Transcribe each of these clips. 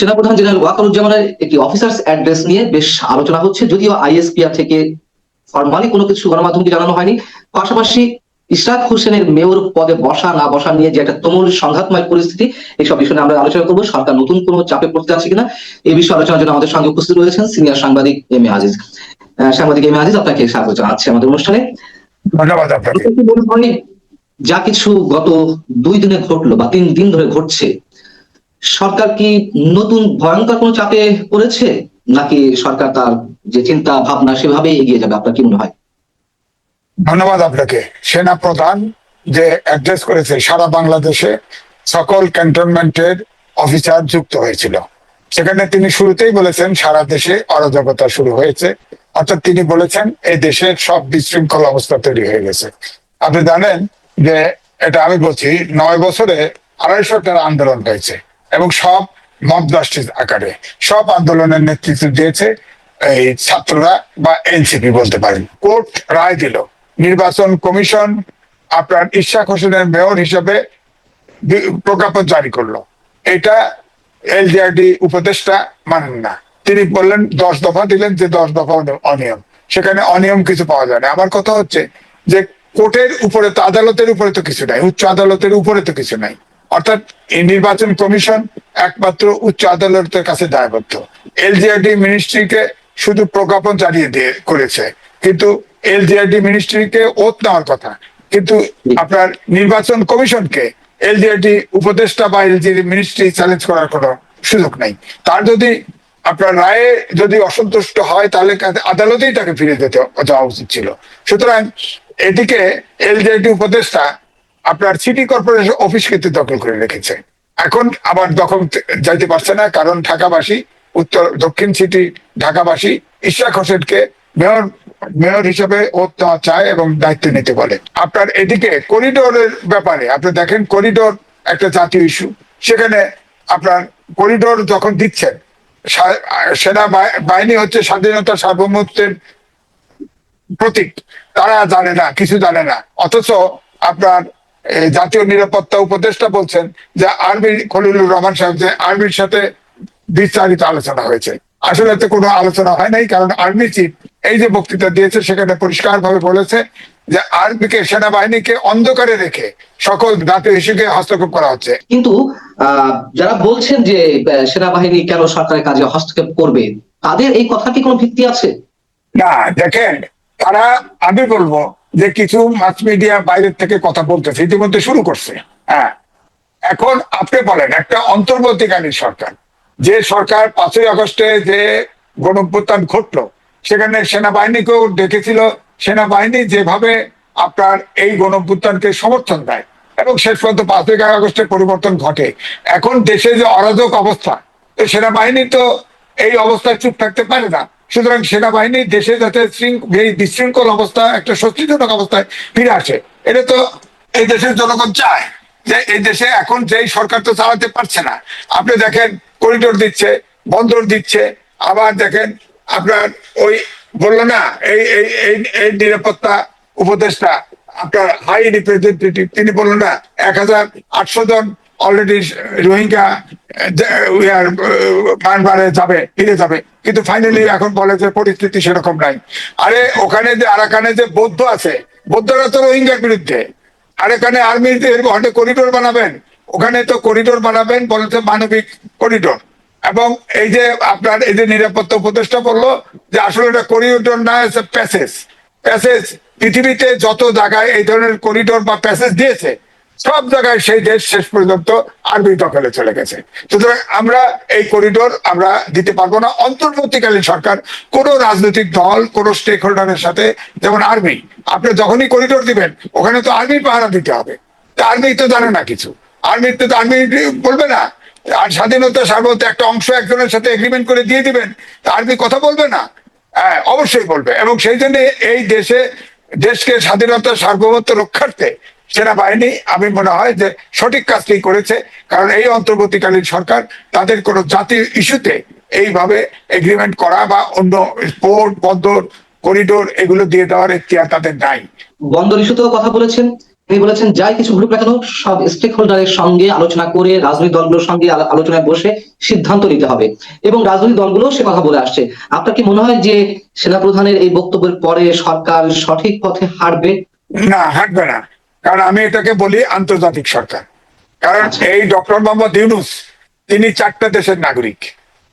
সেনাপ্রধান জেনারেল ওয়াকারুজ্জামানের একটি officers address নিয়ে বেশ আলোচনা হচ্ছে যদিও আইএসপিআর থেকে ফর্মালি কোনো কিছু গণমাধ্যমকে জানানো হয়নি। পাশাপাশি ইশরাক হোসেনের মেয়র পদে বসা না বসা নিয়ে যে একটা তুমুল সংঘাতময় পরিস্থিতি এইসব বিষয় নিয়ে আমরা আলোচনা করব। সরকার নতুন কোনো চাপে পড়তে যাচ্ছে কিনা এই বিষয়ে আলোচনার জন্য আমাদের সঙ্গে উপস্থিত রয়েছেন সিনিয়র সাংবাদিক এম এ আজিজ। সাংবাদিক এম এ আজিজ আপনাকে স্বাগত জানাচ্ছি আমাদের অনুষ্ঠানে। ধন্যবাদ আপনাকে। যা কিছু গত দুই দিনে ঘটলো বা তিন দিন ধরে ঘটছে সরকার কি নতুন ভয়ঙ্কর কোনো চাপে পড়েছে? নাকি সরকার তার যে চিন্তা, ভাবনা সেভাবেই এগিয়ে যাবে? আপনার কি মনে হয়? ধন্যবাদ আপনাকে। সেনা প্রধান যে অ্যাড্রেস করেছে, সারা বাংলাদেশে সকল ক্যান্টনমেন্টের অফিসার যুক্ত হয়েছিল। সেখানে তিনি শুরুতেই বলেছেন, সারা দেশে অরাজকতা শুরু হয়েছে। অর্থাৎ তিনি বলেছেন, এই দেশের সব বিশৃঙ্খল অবস্থা তৈরি হয়ে গেছে। আপনি জানেন যে, এটা আমি বলছি, নয় বছরে আড়াইশো আড়াইশোটার আন্দোলন হয়েছে। এবং সব মব জাস্টিস আকারে সব আন্দোলনের নেতৃত্ব দিয়েছে এই ছাত্ররা বা এনসিপি বলতে পারেন। কোর্ট রায় দিল। নির্বাচন কমিশন আপনার ইশাক হোসেনের মেয়র হিসেবে প্রজ্ঞাপন জারি করল। এটা এলজিআরডি উপদেষ্টা মানেন না। তিনি বললেন, দশ দফা দিলেন যে দশ দফা অনিয়ম। সেখানে অনিয়ম কিছু পাওয়া যায় না। আমার কথা হচ্ছে যে কোর্টের উপরে তো আদালতের উপরে তো কিছু নাই, উচ্চ আদালতের উপরে তো কিছু নাই। অর্থাৎ এই নির্বাচন কমিশন একমাত্র উচ্চ আদালতের কাছে দায়বদ্ধ। এলজিআরডি মিনিস্ট্রিকে শুধু প্রজ্ঞাপন জারিয়ে দিয়ে করেছে, কিন্তু এলজিআরডি মিনিস্ট্রিকে ওত নেওয়ার কথা। কিন্তু আপনার নির্বাচন কমিশনকে এলজিআরডি উপদেষ্টা বা এলজিআরডি মিনিস্ট্রি চ্যালেঞ্জ করার কোনো সুযোগ নাই। তার যদি আপনার রায়ে যদি অসন্তুষ্ট হয়, তাহলে আদালতেই তাকে ফিরে যেতে যাওয়া উচিত ছিল। সুতরাং এদিকে এলজিআরডি উপদেষ্টা আপনার সিটি কর্পোরেশন অফিস কিন্তু দখল করে রেখেছে। এখন আবার দখল যাইতে পারছে না, কারণ ঢাকাবাসী, উত্তর, দক্ষিণ সিটি ঢাকাবাসী ইশাক হোসেনকে মেয়র মেয়র হিসেবে চায় এবং দায়িত্ব নিতে বলে। আপনার এদিকে করিডোরের ব্যাপারে, আপনি দেখেন করিডোর একটা জাতীয় ইস্যু সেখানে আপনার করিডোর যখন দিচ্ছেন সেনা বাহিনী হচ্ছে স্বাধীনতা সার্বভৌমত্বের প্রতীক। তারা জানে না, কিছু জানে না। অথচ আপনার জাতীয় নিরাপত্তা উপদেষ্টা বলছেন যে আর্মি খলিলুর রহমান সাহেব যে আর্মির সাথে বিস্তারিত আলোচনা হয়েছে। আসলে তো কোনো আলোচনা হয় নাই কারণ আর্মি চিফ এই যে বক্তৃতা দিয়েছে সেখানে পরিষ্কার ভাবে বলেছে যে আর্মিকে সেনাবাহিনীকে অন্ধকারে রেখে সকল জাতীয় ইস্যুকে হস্তক্ষেপ করা হচ্ছে। কিন্তু আহ, যারা বলছেন যে সেনাবাহিনী কেন সরকারের কাজে হস্তক্ষেপ করবে তাদের এই কথা কি কোনো ভিত্তি আছে? না দেখেন তারা আমি বলব যে কিছু মাস মিডিয়া বাইরের থেকে কথা বলতেছে, ইতিমধ্যে শুরু করছে। হ্যাঁ। এখন আপনি বলেন, একটা অন্তর্বর্তীকালীন সরকার, যে সরকার পাঁচই আগস্টে যে গণঅভ্যুত্থান ঘটলো, সেখানে সেনাবাহিনীকেও ডেকেছিল, সেনাবাহিনী যেভাবে আপনার এই গণঅভ্যুত্থানকে সমর্থন দেয়, এবং শেষ পর্যন্ত পাঁচই আগস্টের পরিবর্তন ঘটে। এখন দেশে যে অরাজক অবস্থা সেনাবাহিনী তো এই অবস্থায় চুপ থাকতে পারে না। সুতরাং সেনাবাহিনী দেশে যাতে বিশৃঙ্খল অবস্থা, একটা স্বস্তিজনক অবস্থায় ফিরে আসে। এটা তো এই দেশের জনগণ চায় যে এই দেশে এখন যেই সরকার তো চালাতে পারছে না। আপনি দেখেন, করিডোর দিচ্ছে, বন্দর দিচ্ছে, আবার দেখেন আপনার ওই বলল না, এই এই নিরাপত্তা উপদেষ্টা, আপনার হাই রিপ্রেজেন্টেটিভ তিনি বললেন না, এক হাজার আটশো জন অলরেডি রোহিঙ্গা যাবে, ফিরে যাবে। কিন্তু ফাইনালি এখন বলে যে পরিস্থিতি সেরকম নাই। আরে ওখানে যে, আরাকানে যে বৌদ্ধ আছে, বৌদ্ধরা তো রোহিঙ্গার বিরুদ্ধে। আর এখানে আর্মির ওখানে করিডোর বানাবেন, ওখানে তো করিডোর বানাবেন বলেছে মানবিক করিডোর এবং এই যে আপনার, এই যে নিরাপত্তা উপদেষ্টা বলল যে আসলে এটা করিডোর না প্যাসেজ প্যাসেজ পৃথিবীতে যত জায়গায় এই ধরনের করিডোর বা প্যাসেজ দিয়েছে সব জায়গায় সেই দেশ শেষ পর্যন্ত আর্মি দখলে চলে গেছে। সুতরাং আমরা এই করিডোর আমরা দিতে পারব না। অন্তর্বর্তীকালীন সরকার, কোন রাজনৈতিক দল, কোন স্টেক হোল্ডারের সাথে, যেমন আর্মি, আপনি যখনই করিডোর দিবেন, ওখানে তো আর্মি পাহারা দিতে হবে। আর্মি তো জানে না কিছু। আর্মি তো আর্মি বলবে না। আর স্বাধীনতা সার্বভৌমত্ব একটা অংশ একজনের সাথে এগ্রিমেন্ট করে দিয়ে দিবেন আর্মি কথা বলবে না। হ্যাঁ অবশ্যই বলবে। এবং সেই জন্য এই দেশে দেশকে স্বাধীনতা সার্বভৌমত্ব রক্ষার্থে সেনাবাহিনী আমি মনে হয় যে সঠিক কাজটি করেছে কারণ এই অন্তর্বর্তীকালীন সরকার তাদের কোনো জাতীয় ইস্যুতে এইভাবে এগ্রিমেন্ট করা বা অন্য পোর্ট বন্দর করিডোর এগুলো দিয়ে দেওয়ার এখতিয়ার তাদের নাই। বন্দর ইস্যুতেও কথা বলেছেন। তিনি বলেছেন যাই কিছু ঘটুক না কেন সব স্টেক হোল্ডারের সঙ্গে আলোচনা করে রাজনৈতিক দলগুলোর সঙ্গে আলো- আলোচনায় বসে সিদ্ধান্ত নিতে হবে। এবং রাজনৈতিক দলগুলো সে কথা বলে আসছে। আপনার কি মনে হয় যে সেনাপ্রধানের এই বক্তব্যের পরে সরকার সঠিক পথে হাঁটবে? না হাঁটবে না। কারণ আমি এটাকে বলি আন্তর্জাতিক সরকার। কারণ আচ্ছা। এই ডক্টর মোহাম্মদ ইউনুস তিনি চারটা দেশের নাগরিক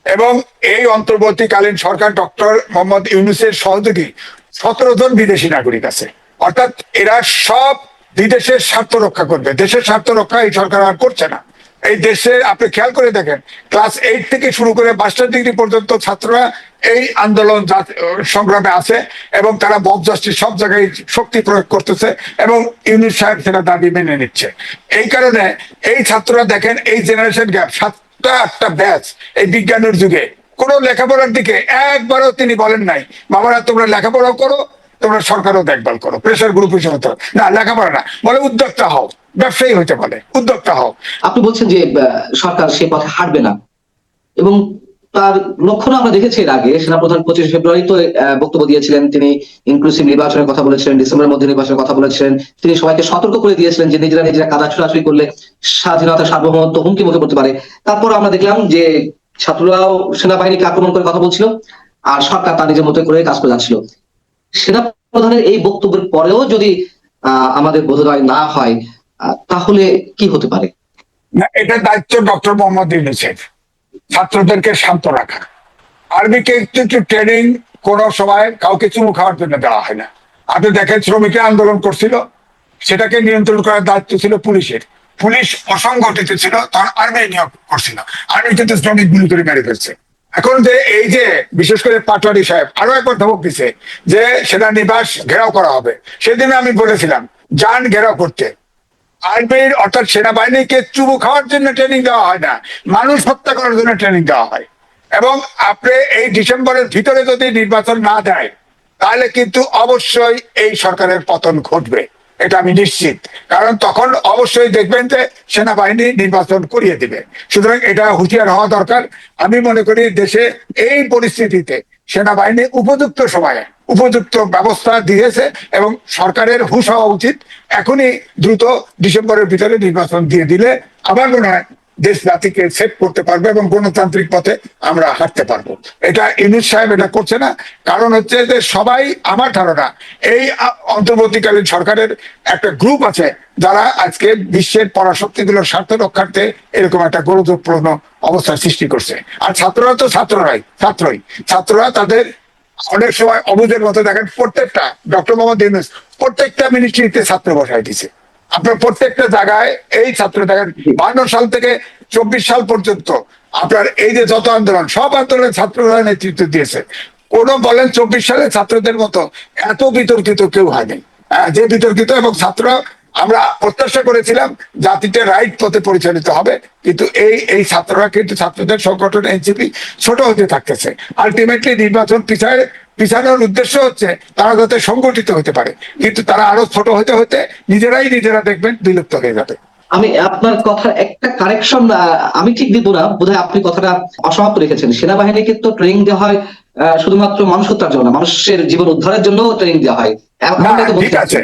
এবং এই অন্তর্বর্তীকালীন সরকার ডক্টর মোহাম্মদ ইউনুসের সহযোগী সতেরো জন বিদেশি নাগরিক আছে। অর্থাৎ এরা সব বিদেশের স্বার্থ রক্ষা করবে। দেশের স্বার্থ রক্ষা এই সরকার আর করছে না। এই দেশে আপনি খেয়াল করে দেখেন ক্লাস এইট থেকে শুরু করে মাস্টার ডিগ্রি পর্যন্ত ছাত্ররা এই আন্দোলন সংগ্রামে আছে এবং তারা মব জাস্টিস সব জায়গায় শক্তি প্রয়োগ করতেছে এবং ইউনিট সাহেব সেটা দাবি মেনে নিচ্ছে। এই কারণে এই ছাত্ররা দেখেন, এই জেনারেশন গ্যাপ সাতটা, আটটা ব্যাচ এই বিজ্ঞানের যুগে। কোনো লেখাপড়ার দিকে একবারও তিনি বলেন নাই, বাবারা, তোমরা লেখাপড়াও করো, তোমরা সরকারও দেখভাল করো প্রেশার গ্রুপ হিসেবে না, লেখাপড়া না, বলে উদ্যোক্তা হও। ব্যবসায়ী হইতে বলে উদ্যোক্তা হও আপনি বলছেন যে সরকার সে পথে হাঁটবে না। এবং তার লক্ষণ আমরা দেখেছি এর আগে, সেনাপ্রধান পঁচিশে ফেব্রুয়ারি তো বক্তব্য দিয়েছিলেন, তিনি ইনক্লুসিভ নির্বাচনের কথা বলেছিলেন ডিসেম্বরের মধ্যে নির্বাচনের কথা বলেছিলেন, তিনি সবাইকে সতর্ক করে দিয়েছিলেন যে নিজেরা নিজেরা কাদা ছোড়াছুড়ি করলে স্বাধীনতা, সার্বভৌমত্ব হুমকি মুখে পড়তে পারে। তারপর আমরা দেখলাম যে ছাত্ররাও সেনাবাহিনীকে আক্রমণ করে কথা বলছিল, আর সরকার তার নিজের মতো করে কাজ করে যাচ্ছিল। সেনা প্রধানের এই বক্তব্যের পরেও যদি আমাদের বোধোদয় না হয় তাহলে কি হতে পারে? না এটা দায়িত্ব ডক্টর মোহাম্মদ ইউনুসের ছাত্রদেরকে শান্ত রাখা। আর্মিকে একটু ট্রেনিং কোন সময় কাউকে চুমু খাওয়ার জন্য দেওয়া হয় না। আপনি দেখেন, শ্রমিকরা আন্দোলন করছিল। সেটাকে নিয়ন্ত্রণ করার দায়িত্ব ছিল পুলিশের। পুলিশ অসংগঠিত ছিল, তখন আর্মি নিয়োগ করছিল। আর্মি কিন্তু শ্রমিক গুলি করে মেরে ফেলছে। এখন যে এই যে, বিশেষ করে পাটোয়ারি সাহেব, আরও একবার ধমক দিছে যে, সেনানিবাস ঘেরাও করা হবে। সেদিন আমি বলেছিলাম, যান ঘেরাও করতে। আর্মির অর্থাৎ সেনাবাহিনীকে চুবু খাওয়ার জন্য ট্রেনিং দেওয়া হয় না। মানুষ হত্যা করার জন্য ট্রেনিং দেওয়া হয়। এবং আপনি এই ডিসেম্বরের ভিতরে যদি নির্বাচন না দেয়, তাহলে কিন্তু অবশ্যই এই সরকারের পতন ঘটবে। এটা আমি নিশ্চিত। কারণ তখন অবশ্যই দেখবেন যে সেনাবাহিনী নির্বাচন করিয়ে দিবে। সুতরাং এটা হুঁশিয়ার হওয়া দরকার। আমি মনে করি দেশে এই পরিস্থিতিতে সেনাবাহিনী উপযুক্ত সময়ে উপযুক্ত ব্যবস্থা দিয়েছে এবং সরকারের হুশ হওয়া উচিত। এখনই দ্রুত ডিসেম্বরের ভিতরে নির্বাচন দিয়ে দিলে আমার মনে হয় দেশ জাতিকে সেভ করতে পারবে এবং গণতান্ত্রিক পথে আমরা হাঁটতে পারব। এটা ইউনুস সাহেব এটা করছে না। কারণ হচ্ছে যে সবাই আমার ধারণা, এই অন্তর্বর্তীকালীন সরকারের একটা গ্রুপ আছে যারা আজকে বিশ্বের পরাশক্তিগুলোর স্বার্থ রক্ষার্থে এরকম একটা গুরুত্বপূর্ণ অবস্থার সৃষ্টি করছে। আর ছাত্ররা তো ছাত্ররাই ছাত্রই। ছাত্ররা তাদের অনেক সময় অবুঝের মতো দেখেন প্রত্যেকটা ডক্টর মোহাম্মদ ইউনুস প্রত্যেকটা মিনিস্ট্রিতে ছাত্র বসায় দিছে। আপনার প্রত্যেকটা জায়গায় এই ছাত্র দেখেন বান্ন সাল থেকে চব্বিশ সাল পর্যন্ত আপনার এই যে যত আন্দোলন সব আন্দোলনে ছাত্ররা নেতৃত্ব দিয়েছে। কোনো বলেন চব্বিশ সালে ছাত্রদের মতো এত বিতর্কিত কেউ হয়নি। আহ, যে বিতর্কিত এবং ছাত্ররা আমরা প্রত্যাশা করেছিলাম জাতিতে রাইট পথে পরিচালিত হবে কিন্তু এই এই ছাত্ররা কিন্তু ছাত্রদের সংগঠন এনসিপি ছোট হতে থাকতেছে। আলটিমেটলি নির্বাচন পিছায় পিছানোর উদ্দেশ্য হচ্ছে তারা যাতে সংগঠিত হতে পারে। কিন্তু তারা আরও ছোট হতে হতে নিজেরাই নিজেরা দেখবেন বিলুপ্ত হয়ে যাবে। আমি আপনার কথার একটা কারেকশন আমি ঠিক দিব না। বোধহয় আপনি কথাটা অসমাপ্ত রেখেছেন। সেনাবাহিনীকে তো ট্রেনিং দেওয়া হয় আহ, শুধুমাত্র মানুষ হত্যার জন্য মানুষের জীবন উদ্ধারের জন্য ট্রেনিং দেওয়া হয়। ঠিক আছে।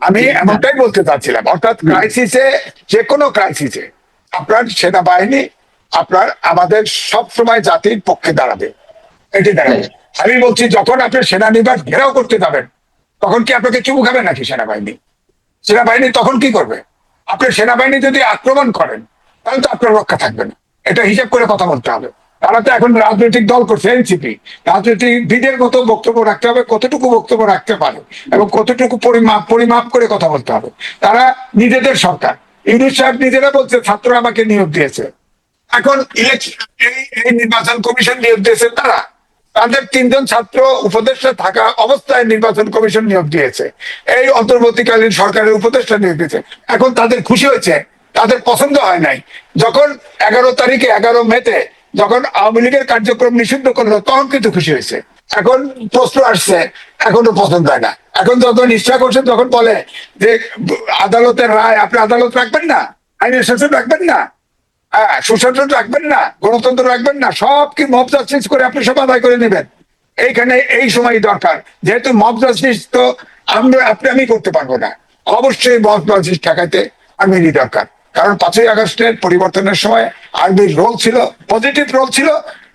আমি এমনটাই বলতে চাচ্ছিলাম। অর্থাৎ ক্রাইসিসে যে কোনো ক্রাইসিসে আপনার সেনাবাহিনী আপনার আমাদের সব সময় জাতির পক্ষে দাঁড়াবে। এটি দাঁড়াবে। আমি বলছি যখন আপনি সেনানিবাস ঘেরাও করতে যাবেন তখন কি আপনাকে চুমু খাবে নাকি সেনাবাহিনী? সেনাবাহিনী তখন কি করবে? আপনি সেনাবাহিনী যদি আক্রমণ করেন তাহলে তো আপনার রক্ষা থাকবে না। এটা হিসাব করে কথা বলতে হবে। তারা তো এখন রাজনৈতিক দল করছে এনসিপি রাজনৈতিক বিদের মতো বক্তব্য রাখতে হবে, কতটুকু বক্তব্য রাখতে পারে এবং কতটুকু পরিমাপ পরিমাপ করে কথা বলতে হবে। তারা নিজেদের সরকার। ইউনুস সাহেব নিজেরা বলছে, ছাত্র আমাকে নিয়োগ দিয়েছে। এখন ইলেকশন এই নির্বাচন কমিশন নিয়োগ দিয়েছে তারা। তাদের তিনজন ছাত্র উপদেষ্টা থাকা অবস্থায় নির্বাচন কমিশন নিয়োগ দিয়েছে। এই অন্তর্বর্তীকালীন সরকারের উপদেষ্টা নিয়োগ দিয়েছে। এখন তাদের খুশি হয়েছে, তাদের পছন্দ হয় নাই। যখন এগারো তারিখে, এগারো মেতে যখন আওয়ামী লীগের কার্যক্রম নিষিদ্ধ করল, তখন কিন্তু খুশি হয়েছে। এখন প্রশ্ন আসছে, এখনও পছন্দ হয় না। এখন যখন ইচ্ছা করছে, তখন বলে যে, আদালতের রায়, আপনি আদালত রাখবেন না? আইনের শাসন রাখবেন না? হ্যাঁ সুশাসন রাখবেন না? গণতন্ত্র রাখবেন না? সব কি মব জাস্টিস করে আপনি সব আদায় করে নেবেন? এইখানে এই সময় দরকার। যেহেতু মব জাস্টিস তো আমরা আপনি আমি করতে পারব না। অবশ্যই মত বাজিস ঠেকাইতে আর্মিরই দরকার। কারণ পাঁচই আগস্টের পরিবর্তনের সময় আর্মির রোল ছিল পজিটিভ রোল ছিল,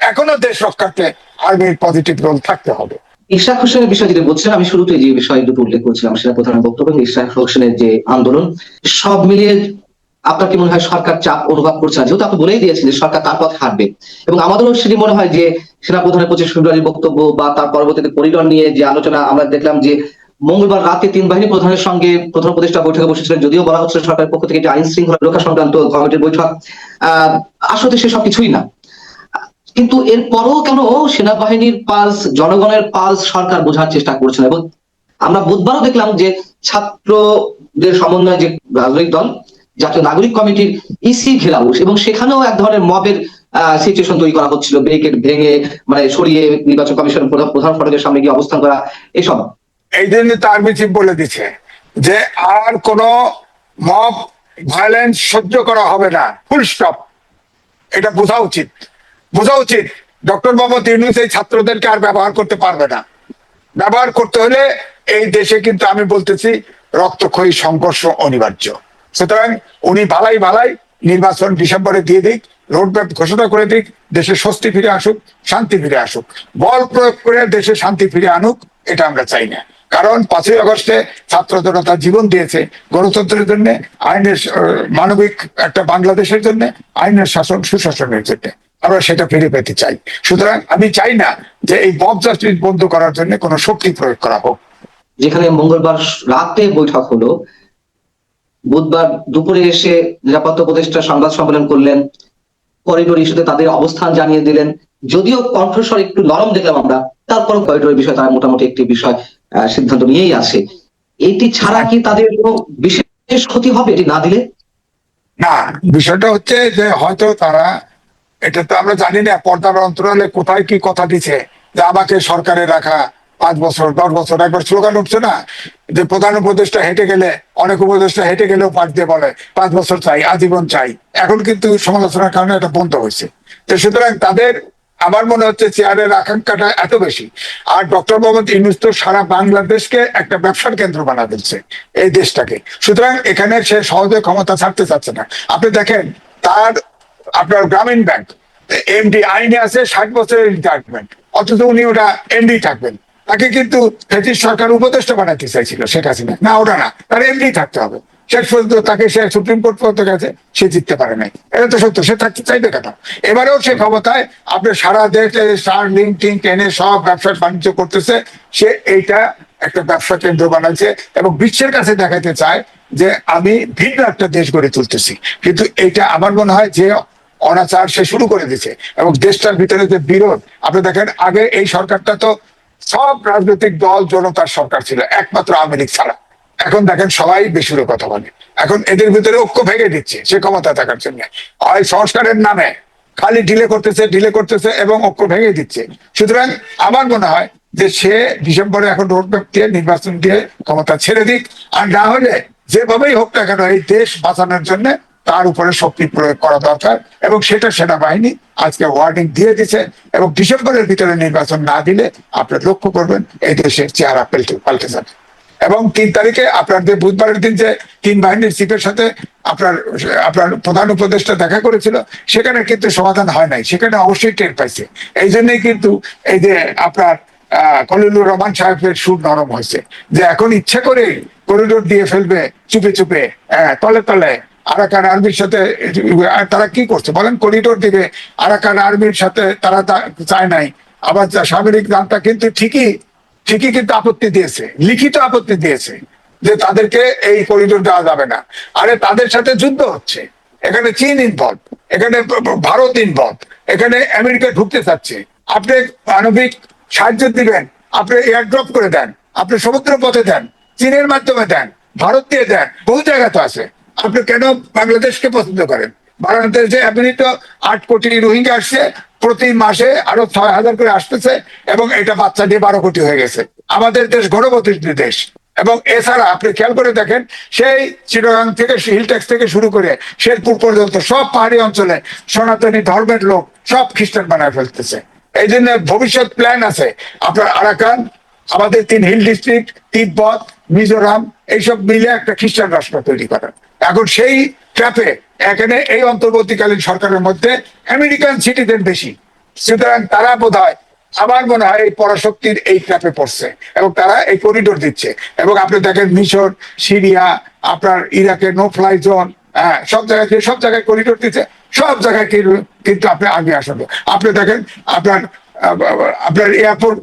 এখনও দেশ রক্ষার্থে আর্মির পজিটিভ রোল থাকতে হবে। ইশরাক হোসেনের বিষয় যেটা বলছিলেন আমি শুরুতে যে বিষয় দুটো উল্লেখ করছিলাম, সেটা প্রধানের বক্তব্য ইশরাক হোসেনের যে আন্দোলন, সব মিলিয়ে আপনার কি মনে হয় সরকার চাপ অনুভব করছে? যেহেতু আপনি বলেই দিয়েছেন যে সরকার তার পথ হাঁটবে, এবং আমাদেরও সেটি মনে হয় যে সেনাপ্রধানের পঁচিশ ফেব্রুয়ারির বক্তব্য বা তার পরবর্তীতে করিডর নিয়ে যে আলোচনা আমরা দেখলাম যে মঙ্গলবার রাতে তিন বাহিনী প্রধানের সঙ্গে প্রধান উপদেষ্টা বৈঠকে বসেছিলেন যদিও বলা হচ্ছে সরকারের পক্ষ থেকে যে আইন শৃঙ্খলা রক্ষা সংক্রান্ত কমিটির বৈঠক আসলে সে সব কিছুই না। কিন্তু এরপরও কেন সেনাবাহিনীর পালস, জনগণের পালস সরকার বোঝার চেষ্টা করছে এবং আমরা বুধবারও দেখলাম যে ছাত্রদের সমন্বয়ে যে রাজনৈতিক দল, জাতীয় নাগরিক কমিটির ইসি ঘেরাও এবং সেখানেও এক ধরনের মবের সিচুয়েশন তৈরি করা হচ্ছিল। ব্যারিকেড ভেঙে মানে সরিয়ে নির্বাচন কমিশন প্রধান ফটকের সামনে গিয়ে অবস্থান করা, এসব। এই জন্য তো আর্মি বলে দিচ্ছে যে আর কোনো মব ভায়োলেন্স সহ্য করা হবে না। ফুল স্টপ এটা বোঝা উচিত। বোঝা উচিত। ডক্টর মোহাম্মদ ইউনুস এই ছাত্রদেরকে আর ব্যবহার করতে পারবে না। ব্যবহার করতে হলে এই দেশে কিন্তু আমি বলতেছি, রক্তক্ষয়ী সংঘর্ষ অনিবার্য। সুতরাং উনি ভালাই ভালাই নির্বাচন ডিসেম্বরে দিয়ে দিক, রোডম্যাপ ঘোষণা করে দিক, দেশে স্বস্তি ফিরে আসুক, শান্তি ফিরে আসুক। বল প্রয়োগ করে দেশে শান্তি ফিরে আনুক, এটা আমরা চাই না। কারণ পাঁচই আগস্টে ছাত্র জনতা জীবন দিয়েছে গণতন্ত্রের জন্য, আইনের মানবিক একটা বাংলাদেশের জন্য, আইনের শাসন, সুশাসনের জন্য। আমরা সেটা ফিরে পেতে চাই। সুতরাং আমি চাই না যে এই বব জাস্টিস বন্ধ করার জন্য কোনো শক্তি প্রয়োগ করা হোক। যেখানে মঙ্গলবার রাতে বৈঠক হলো, বুধবার দুপুরে এসে নিরাপত্তা উপদেষ্টা সংবাদ সম্মেলন করলেন, করিডোর ইস্যুতে তাদের অবস্থান জানিয়ে দিলেন। যদিও কণ্ঠস্বর একটু নরম দেখলাম আমরা তারপর করিডোরের বিষয়ে তারা মোটামুটি একটি বিষয় সিদ্ধান্ত নিয়েই আছে। এটি ছাড়া কি তাদের কোনো বিশেষ ক্ষতি হবে এটি না দিলে? না, বিষয়টা হচ্ছে যে হয়তো তারা, এটা তো আমরা জানি না, পর্দার অন্তরালে কোথায় কি কথা দিছে যে আমাকে সরকারে রাখা পাঁচ বছর, দশ বছর, একবার স্লোগান উঠছে না, যে প্রধান উপদেষ্টা হেঁটে গেলে, অনেক উপদেষ্টা হেঁটে গেলেও পাঠ দিয়ে বলে, পাঁচ বছর চাই, আজীবন চাই। এখন কিন্তু সমালোচনার কারণে এটা বন্ধ হয়েছে। তো সুতরাং তাদের আমার মনে হচ্ছে চেয়ারের আকাঙ্ক্ষাটা এত বেশি। আর ডক্টর মোহাম্মদ ইউনুস তো সারা বাংলাদেশকে একটা ব্যবসার কেন্দ্র বানা দিচ্ছে এই দেশটাকে। সুতরাং এখানে সে সহজে ক্ষমতা ছাড়তে চাচ্ছে না। আপনি দেখেন, তার, আপনার গ্রামীণ ব্যাংক, এমডি আইনে আছে ষাট বছরের রিটায়ারমেন্ট অথচ উনি ওটা এমডি থাকবেন। তাকে কিন্তু ব্রিটিশ সরকার উপদেষ্টা বানাতে চাইছিল শেখ হাসিনা। না, ওটা না, তার এমডি থাকতে হবে। শেষ পর্যন্ত তাকে সে সুপ্রিম কোর্ট পর্যন্ত গেছে, সে জিততে পারে নাই। এটা তো সত্য, সে থাকতে চাইবে কেন? এবারেও সে ক্ষমতায়, আপনি সারা দেশে স্টার লিঙ্ক টিঙ্ক এনে সব ব্যবসা বাণিজ্য করতেছে, সে এইটা একটা ব্যবসা কেন্দ্র বানাচ্ছে এবং বিশ্বের কাছে দেখাতে চায় যে আমি ভিন্ন একটা দেশ গড়ে তুলতেছি। কিন্তু এটা আমার মনে হয় যে অনাচার সে শুরু করে দিয়েছে এবং দেশটার ভিতরে যে বিরোধ, আপনি দেখেন আগে এই সরকারটা তো সব রাজনৈতিক দল, জনতার সরকার ছিল, একমাত্র আওয়ামী লীগ ছাড়া। এখন দেখেন সবাই বেসুরে কথা বলে। এখন এদের ভিতরে ঐক্য ভেঙে দিচ্ছে, সে ক্ষমতা থাকার জন্য। হয় সংস্কারের নামে খালি ডিলে করতেছে ডিলে করতেছে এবং ঐক্য ভেঙে দিচ্ছে। সুতরাং আমার মনে হয় যে সে ডিসেম্বরে এখন রোডম্যাপ দিয়ে, নির্বাচন দিয়ে ক্ষমতা ছেড়ে দিক। আর না হলে যেভাবেই হোক না কেন এই দেশ বাঁচানোর জন্য তার উপরে শক্তি প্রয়োগ করা দরকার এবং সেটা সেনাবাহিনী আজকে ওয়ার্নিং দিয়ে দিছে এবং ডিসেম্বরের ভিতরে নির্বাচন না দিলে আপনার লক্ষ্য করবেন, এই দেশের চেহারা পাল্টে পাল্টে যাবে। এবং তিন তারিখে আপনার যে বুধবারের দিন যে তিন বাহিনীর চিফের সাথে আপনার আপনার প্রধান উপদেষ্টা দেখা করেছিল, সেখানে কিন্তু সমাধান হয় নাই। সেখানে অবশ্যই টের পাইছে। এই জন্যই কিন্তু এই যে আপনার কলিলুর রহমান সাহেবের সুর নরম হয়েছে। যে এখন ইচ্ছা করে করিডোর দিয়ে ফেলবে, চুপে চুপে তলে তলে আরাকান আর্মির সাথে তারা কি করছে বলেন? করিডোর দিবে, আরাকান আর্মির সাথে তারা চায় নাই। আবার সামরিক দানটা কিন্তু ঠিকই ঠিকই কিন্তু আপত্তি দিয়েছে, লিখিত আপত্তি দিয়েছে যে তাদেরকে এই করিডোর দেওয়া যাবে না। আরে তাদের সাথে যুদ্ধ হচ্ছে। এখানে চীন ইনভলভ এখানে ভারত ইনভলভ এখানে আমেরিকা ঢুকতে চাচ্ছে। আপনি মানবিক সাহায্য দিবেন, আপনি এয়ারড্রপ করে দেন, আপনি সমুদ্র পথে দেন, চীনের মাধ্যমে দেন, ভারত দিয়ে দেন, বহু জায়গা তো আছে। আপনি কেন বাংলাদেশকে পছন্দ করেন? বাংলাদেশে আপনি তো আট কোটি রোহিঙ্গা আসছে প্রতি মাসে আরও ছয় হাজার করে আসতেছে এবং এটা বাচ্চা দিয়ে বারো কোটি হয়ে গেছে। আমাদের দেশ গণপতি দেশ। এবং এছাড়া আপনি খেয়াল করে দেখেন, সেই চিটাগাং থেকে হিলটেক্স থেকে শুরু করে শেরপুর পর্যন্ত সব পাহাড়ি অঞ্চলে সনাতনী ধর্মের লোক সব খ্রিস্টান বানায় ফেলতেছে। এই জন্য ভবিষ্যৎ প্ল্যান আছে। আপনার আরাকান, আমাদের তিন হিল ডিস্ট্রিক্ট, তিব্বত, মিজোরাম, এইসব মিলে একটা খ্রিস্টান রাষ্ট্র তৈরি করা এখন সেই ট্র্যাপে এখানে এই অন্তর্বর্তীকালীন সরকারের মধ্যে আমেরিকান সিটিজেন বেশি। সুতরাং তারা বোধ হয় আমার মনে হয় এই পরাশক্তির এই ট্র্যাপে পড়ছে এবং তারা এই করিডোর দিচ্ছে। এবং আপনি দেখেন মিশর, সিরিয়া, আপনার ইরাকের নো ফ্লাই জোন হ্যাঁ সব জায়গায় সব জায়গায় করিডোর দিচ্ছে, সব জায়গায় কিন্তু- আপনি আগে আসেন। আপনি দেখেন আপনার আপনার এয়ারপোর্ট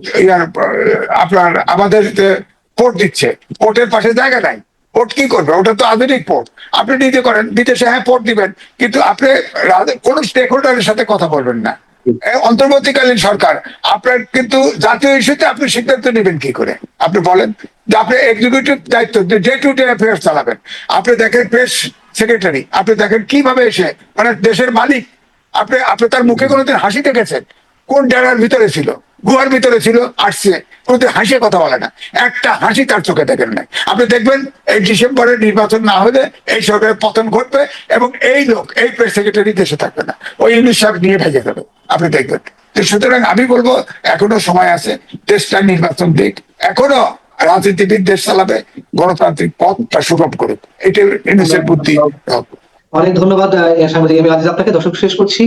আপনার আমাদের পোর্ট দিচ্ছে পোর্টের পাশে জায়গা নাই। পোর্ট কি করবে? ওটা তো আধুনিক পোর্ট আপনি নিজে করেন বিদেশে হ্যাঁ পোর্ট দিবেন। কিন্তু আপনি কোনো স্টেক হোল্ডারের সাথে কথা বলবেন না। অন্তর্বর্তীকালীন সরকার, আপনার কিন্তু জাতীয় ইস্যুতে আপনি সিদ্ধান্ত নেবেন কি করে? আপনি বলেন যে আপনি এক্সিকিউটিভ দায়িত্ব ডে টু ডে অ্যাফেয়ার্স চালাবেন। আপনি দেখেন প্রেস সেক্রেটারি আপনি দেখেন কীভাবে এসে মানে দেশের মালিক, আপনি আপনি তার মুখে কোনোদিন হাসি দেখেছেন? কোন ডেরার ভিতরে ছিল? গুহার ভিতরে ছিল? আসছে। কোনোদিন হাসিয়ে কথা বলে না। একটা হাসি তার চোখে দেখেন নাই। আপনি দেখবেন এই ডিসেম্বরে নির্বাচন না হলে এই সরকারের পতন ঘটবে এবং এই লোক, এই প্রেস সেক্রেটারি দেশে থাকবে না। ওই ইংলিশ সাহেব নিয়ে ভেজে যাবে আপনি দেখবেন। সুতরাং আমি বলব, এখনও সময় আছে, দেশটা নির্বাচন দিক। এখনও রাজনীতিবিদ দেশ চালাবে, গণতান্ত্রিক পথটা সুগম করুক। এটা ইউনিসের বুদ্ধি। অনেক ধন্যবাদ আমি আজিজ আপনাকে। দর্শক, শেষ করছি।